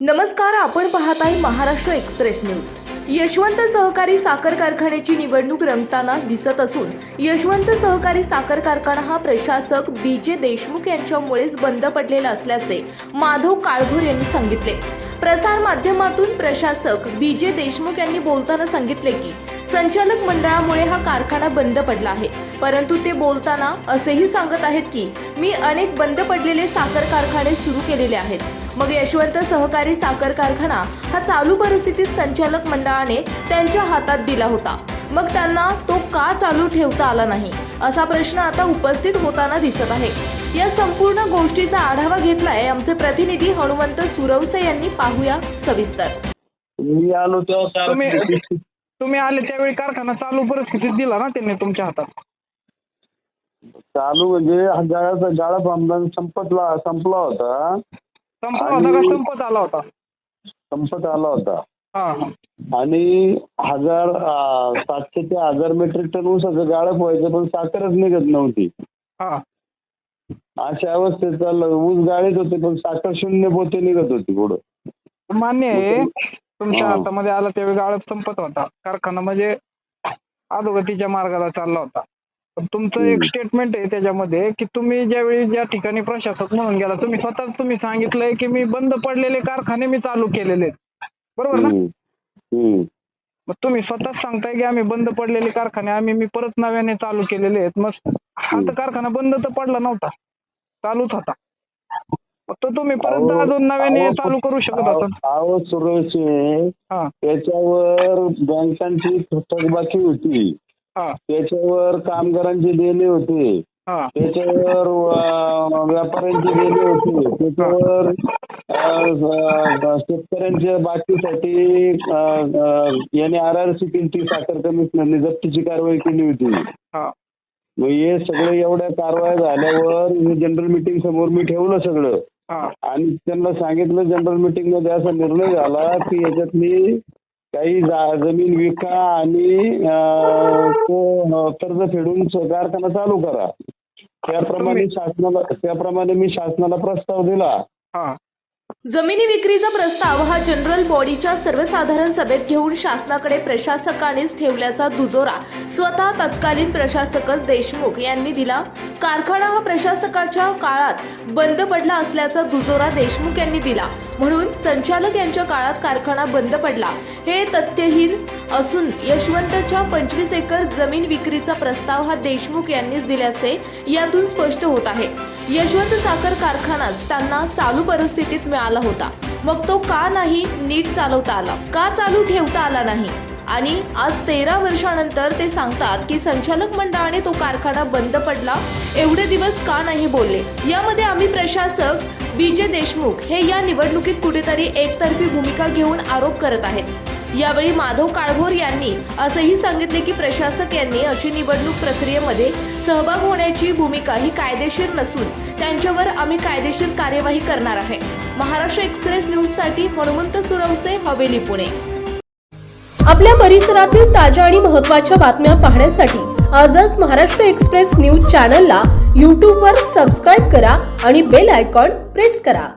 नमस्कार आपण पाहत आहे महाराष्ट्र एक्सप्रेस न्यूज. यशवंत सहकारी साखर कारखान्याची निवडणूक रंगताना दिसत असून यशवंत सहकारी साखर कारखाना हा प्रशासक बी. जे. देशमुख यांच्यामुळेच बंद पडलेला असल्याचे माधव काळभोर यांनी सांगितले. प्रसार माध्यमातून प्रशासक बी. जे. देशमुख यांनी बोलताना सांगितले की संचालक मंडळामुळे हा कारखाना बंद पडला आहे. परंतु ते बोलताना असेही सांगत आहेत की मी अनेक बंद पडलेले साखर कारखाने सुरू केलेले आहेत. मग यशवंत सहकारी साखर कारखाना हा चालू परिस्थितीत संचालक मंडळाने त्यांच्या हातात दिला होता. मग त्यांना तो का चालू ठेवता आला नाही? असा प्रश्न आता उपस्थित होताना दिसत आहे. या संपूर्ण गोष्टीचा आढावा घेतलाय आमचे प्रतिनिधी हनुमंत सुरवसे यांनी. पाहूया सविस्तर. मी आलो तेव्हा तुम्ही आले त्यावेळी कारखाना चालू परिस्थितीत दिला ना त्यांनी तुमच्या हातात? चालू म्हणजे हा गाळाचा गाळा संपतला संपला होता. संपला होता का संपत आला होता? संपत आला होता. हा हा. आणि हजार सातशे ते हजार मेट्रिक टन ऊसाचं गाळप व्हायचं पण साखरच निघत नव्हती. हा. अशा अवस्थेत चाललं. ऊस गाळीत होते पण साखर शून्य पोते निघत होती पुढं. मान्य आहे. तुमच्या हा. हातामध्ये आला त्यावेळी गाळप संपत होता. कारखाना म्हणजे अधोगतीच्या मार्गाला चालला होता. पण तुमचं एक. स्टेटमेंट आहे त्याच्यामध्ये की तुम्ही ज्यावेळी ज्या ठिकाणी प्रशासक म्हणून गेला तुम्ही स्वतःच तुम्ही सांगितलंय की मी बंद पडलेले कारखाने मी चालू केलेले आहेत. बरोबर ना. मग तुम्ही स्वतःच सांगताय की आम्ही बंद पडलेले कारखाने आम्ही मी परत नव्याने चालू केलेले आहेत. मग हा तर कारखाना बंद तर पडला नव्हता. चालूच होता. फक्त तुम्ही परत अजून नव्याने चालू करू शकत होता. अहो सुरेश हा त्याच्यावर बँकांची थकबाकी होती. हा. त्याच्यावर कामगारांचे देणे होते. त्याच्यावर व्यापाऱ्यांचे देणे होते. त्याच्यावर शेतकऱ्यांच्या बाकीसाठी याने आर आर सी केली साखर कमिशनरने जप्तीची कारवाई केली होती. हा. मग हे सगळं एवढ्या कारवाया झाल्यावर जनरल मिटिंग समोर मी ठेवलं सगळं. आणि त्यांना सांगितलं जनरल मीटिंगमध्ये असा निर्णय झाला की याच्यातली काही जमीन विका आणि तो कर्ज फेडून कारखाना चालू करा. त्याप्रमाणे शासनाला त्याप्रमाणे मी शासनाला प्रस्ताव दिला. हा. जमिनी विक्रीचा प्रस्ताव हा जनरल बॉडीच्या सर्वसाधारण सभेत घेऊन शासनाकडे प्रशासकानेच ठेवल्याचा दुजोरा स्वतः तत्कालीन प्रशासकच देशमुख यांनी दिला. कारखाना हा प्रशासकाच्या काळात बंद पडला असल्याचा दुजोरा देशमुख यांनी दिला. म्हणून संचालक यांच्या काळात कारखाना बंद पडला. हे तथ्यहीन असून यशवंतच्या पंचवीस एकर जमीन विक्रीचा प्रस्ताव हा देशमुख यांनीच दिल्याचे यातून स्पष्ट होत आहे. यशवंत साखर कारखानाच त्यांना चालू परिस्थितीत मिळाला होता. मग तो का नाही नीट चालवता आला? का चालू ठेवता आला नाही? आणि आज तेरा वर्षानंतर ते सांगतात की संचालक मंडळाने तो कारखाना बंद पडला एवढे दिवस का नाही बोलले? यामध्ये आम्ही प्रशासक बी जे देशमुख हे या निवडणुकीत कुठेतरी एकतर्फी भूमिका घेऊन आरोप करत आहेत. यावेळी माधव काळभोर यांनी असेही सांगितले की प्रशासक यांनी अशी निवडणूक प्रक्रियेमध्ये सहभाग होण्याची भूमिका ही कायदेशीर नसून त्यांच्यावर आम्ही कायदेशीर कार्यवाही करणार आहे. महाराष्ट्र एक्सप्रेस न्यूजसाठी हनुमंत सुरवसे हवेली पुणे. आपल्या परिसरातील ताज्या आणि महत्त्वाच्या बातम्या पाहण्यासाठी आजच महाराष्ट्र एक्सप्रेस न्यूज चॅनलला यूट्यूबवर सबस्क्राईब करा आणि बेल आयकॉन प्रेस करा.